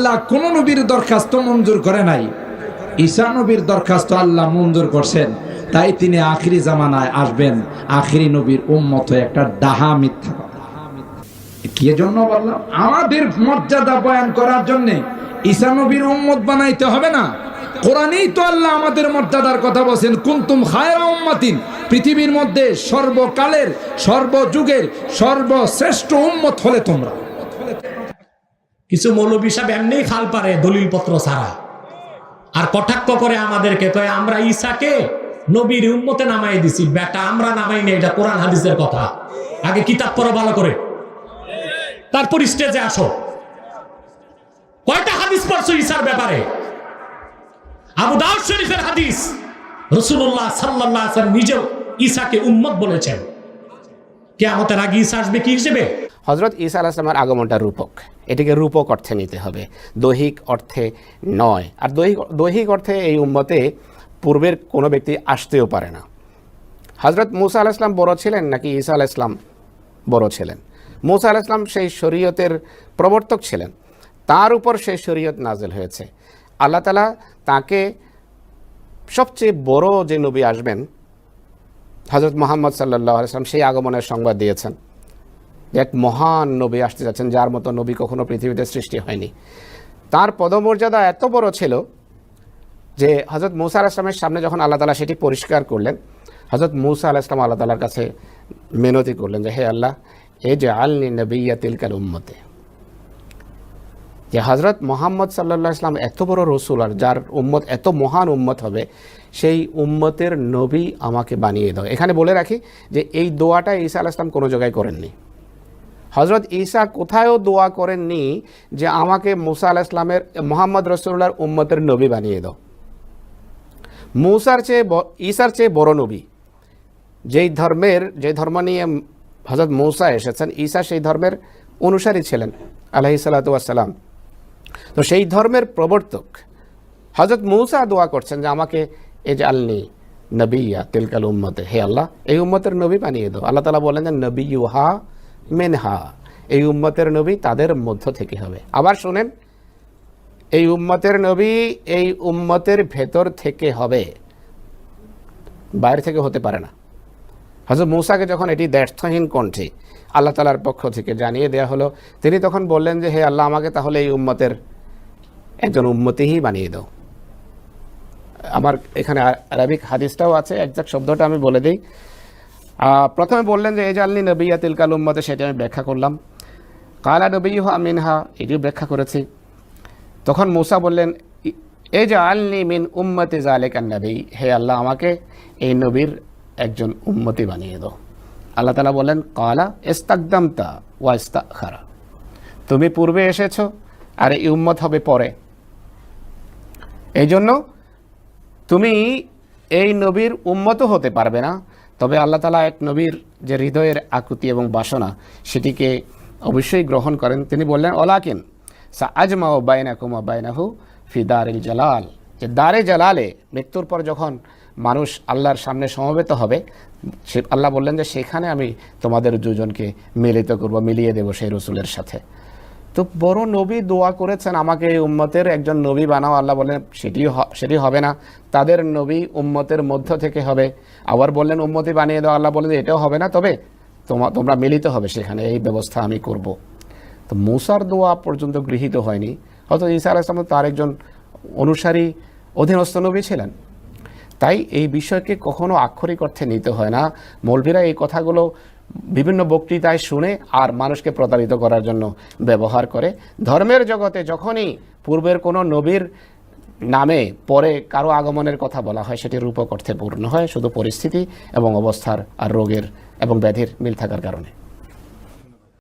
আল্লাহ কোন নবীর দরখাস্ত মঞ্জুর করে নাই। ঈসা নবীর দরখাস্ত আল্লাহ মঞ্জুর করছেন। তাই তিনি আখিরি জামানায় আসবেন। আখিরি নবীর উম্মত একটা ডাহা মিথ্যা জন্য বললাম? আমাদের মর্যাদা বয়ান করার জন্য ঈসা নবীর উম্মত বানাইতে হবে না। কোরআনেই তো আল্লাহ আমাদের মর্যাদার কথা বলছেন, কুন্তুম খায়রা উম্মাতিন পৃথিবীর মধ্যে সর্বকালের, সর্বযুগের সর্বশ্রেষ্ঠ উম্মত হলে তোমরা। কিছু মৌলবী সাহেব এমনি খাল পারে দলিল পত্র ছাড়া। আর কটাক্ষ করে আমাদেরকে তো আমরা ঈসাকে নবীর উম্মতে নামাই দিছি। বেটা, আমরা নামাই নেই, এটা কোরআন হাদিসের কথা। আগে কিতাব পড়ো ভালো করে। তারপর স্টেজে আসো। কয়টা হাদিস পড়ছো ঈসার ব্যাপারে? আবু দাউদ শরীফের হাদিস রসুল্লাহ সাল্লাহ নিজেও ঈসাকে উম্মত বলেছেন। কেয়ামতের আগে ঈসা আসবে কি হিসেবে? হজরত ঈসা আলাহিসামের আগমনটা রূপক। এটিকে রূপক অর্থে নিতে হবে, দৈহিক অর্থে নয়। আর দৈহিক দৈহিক অর্থে এই উম্মতে পূর্বের কোনো ব্যক্তি আসতেও পারে না। হজরত মুসা আলাহ ইসলাম বড় ছিলেন নাকি ঈসা আলাহ ইসলাম বড় ছিলেন? মুসা আলাহ ইসলাম সেই শরীয়তের প্রবর্তক ছিলেন। তার উপর সেই শরীয়ত নাজেল হয়েছে। আল্লাহ তালা তাকে সবচেয়ে বড় যে নবী আসবেন হজরত মোহাম্মদ সাল্লাহ আলাইসলাম সেই আগমনের সংবাদ দিয়েছেন। এক মহান নবী আসতে যাচ্ছেন, যার মতো নবী কখনো পৃথিবীতে সৃষ্টি হয়নি। তার পদমর্যাদা এত বড় ছিল যে হজরত মুসা আলাহিসামের সামনে যখন আল্লাহ তালা সেটি পরিষ্কার করলেন হজরত মুসা আলাহিসাম আল্লাহ তালার কাছে মিনতি করলেন যে, হে আল্লাহ এ যে আলনি নবীয়া তিলকাল উম্মতে। যে হজরত মোহাম্মদ সাল্লাহ ইসলাম এত বড় রসুল আর যার উম্মত এত মহান উম্মত হবে, সেই উম্মতের নবী আমাকে বানিয়ে দাও। এখানে বলে রাখি যে, এই দোয়াটা ঈসা আলাহ ইসলাম কোনো জায়গায় করেননি। হজরত ঈসা কোথায়ও দোয়া করেননি যে আমাকে মুসা আলাহ ইসলামের মোহাম্মদ রসুল্লাহর উম্মতের নবী বানিয়ে দাও। মুসার চেয়ে ঈসার চেয়ে বড় নবী। যেই ধর্মের যে ধর্ম নিয়ে হজরত মৌসা এসেছেন, ঈসা সেই ধর্মের অনুসারী ছিলেন আলহি সাল্লাতাম তো সেই ধর্মের প্রবর্তক হজরত মৌসা দোয়া করছেন যে আমাকে এ যে আলনি নবিয়া, তিলকাল উম্মতে, হে আল্লাহ, এই উম্মতের নবী বানিয়ে দাও। আল্লাহ তালা বলেন যে নবী ইউহা মেনহা, এই উম্মতের নবী তাদের মধ্য থেকে হবে। আবার শোনেন, এই উম্মতের নবী এই উম্মতের ভেতর থেকে হবে। বাইরে থেকে হতে পারে না। হজরত মৌসাকে যখন এটি ব্যর্থহীন কণ্ঠে আল্লাহ তালার পক্ষ থেকে জানিয়ে দেওয়া হলো, তিনি তখন বললেন যে, হে আল্লাহ, আমাকে তাহলে এই উম্মতের একজন উম্মতিহি বানিয়ে দাও। আমার এখানে আরবিক হাদিসটাও আছে, একজাক্ট শব্দটা আমি বলে দিই। প্রথমে বললেন যে, এজালনি নবিয়া তিলকাল উম্মতে, সেটা আমি ব্যাখ্যা করলাম। কালা নবী হা আমিনহা এটিও ব্যাখ্যা করেছি। তখন মুসা বললেন "ই- এ যে আলনি মিন উম্মতে জালেকান নবী, হে আল্লাহ, আমাকে এই নবীর একজন উম্মতি বানিয়ে দাও। আল্লাহ তালা বললেন, কালা ইস্তাকদামতা ওয়া ইস্তাখারা, তুমি পূর্বে এসেছ আর এই উম্মত হবে পরে। এই জন্য তুমি এই নবীর উম্মত হতে পারবে না তবে আল্লাহ তালা এক নবীর যে হৃদয়ের আকুতি এবং বাসনা, সেটিকে অবশ্যই গ্রহণ করেন। তিনি বললেন, ওলাকিন সা আজমা ও বাইনা কুমা বাইনাহু ফি জালাল। যে দারে জালালে মৃত্যুর পর যখন মানুষ আল্লাহর সামনে সমবেত হবে, সে আল্লাহ বললেন যে, সেখানে আমি তোমাদের দুজনকে মিলিত করব, মিলিয়ে দেবো সেই রসুলের সাথে। তো বড় নবী দোয়া করেছেন আমাকে এই উম্মতের একজন নবী বানাও, আল্লাহ বলেন, সেটি সেটি হবে না। তাদের নবী উম্মতের মধ্য থেকে হবে। আবার বললেন উম্মতি বানিয়ে দাও। আল্লাহ বললেন এটাও হবে না, তবে তোমা তোমরা মিলিত হবে সেখানে, এই ব্যবস্থা আমি করব। তো মুসার দোয়া পর্যন্ত গৃহীত হয়নি। হয়তো ঈসা আলাইসলাম তার একজন অনুসারী, অধীনস্থ নবী ছিলেন। তাই এই বিষয়কে কখনো আক্ষরিক অর্থে নিতে হয় না। মৌলভীরা এই কথাগুলো বিভিন্ন বক্তৃতায় শুনে আর মানুষকে প্রতারিত করার জন্য ব্যবহার করে। ধর্মের জগতে যখনই পূর্বের কোনো নবীর নামে পরে কারও আগমনের কথা বলা হয়, সেটি রূপক অর্থে পূর্ণ হয়, শুধু পরিস্থিতি এবং অবস্থার আর রোগের এবং ব্যাধির মিল থাকার কারণে।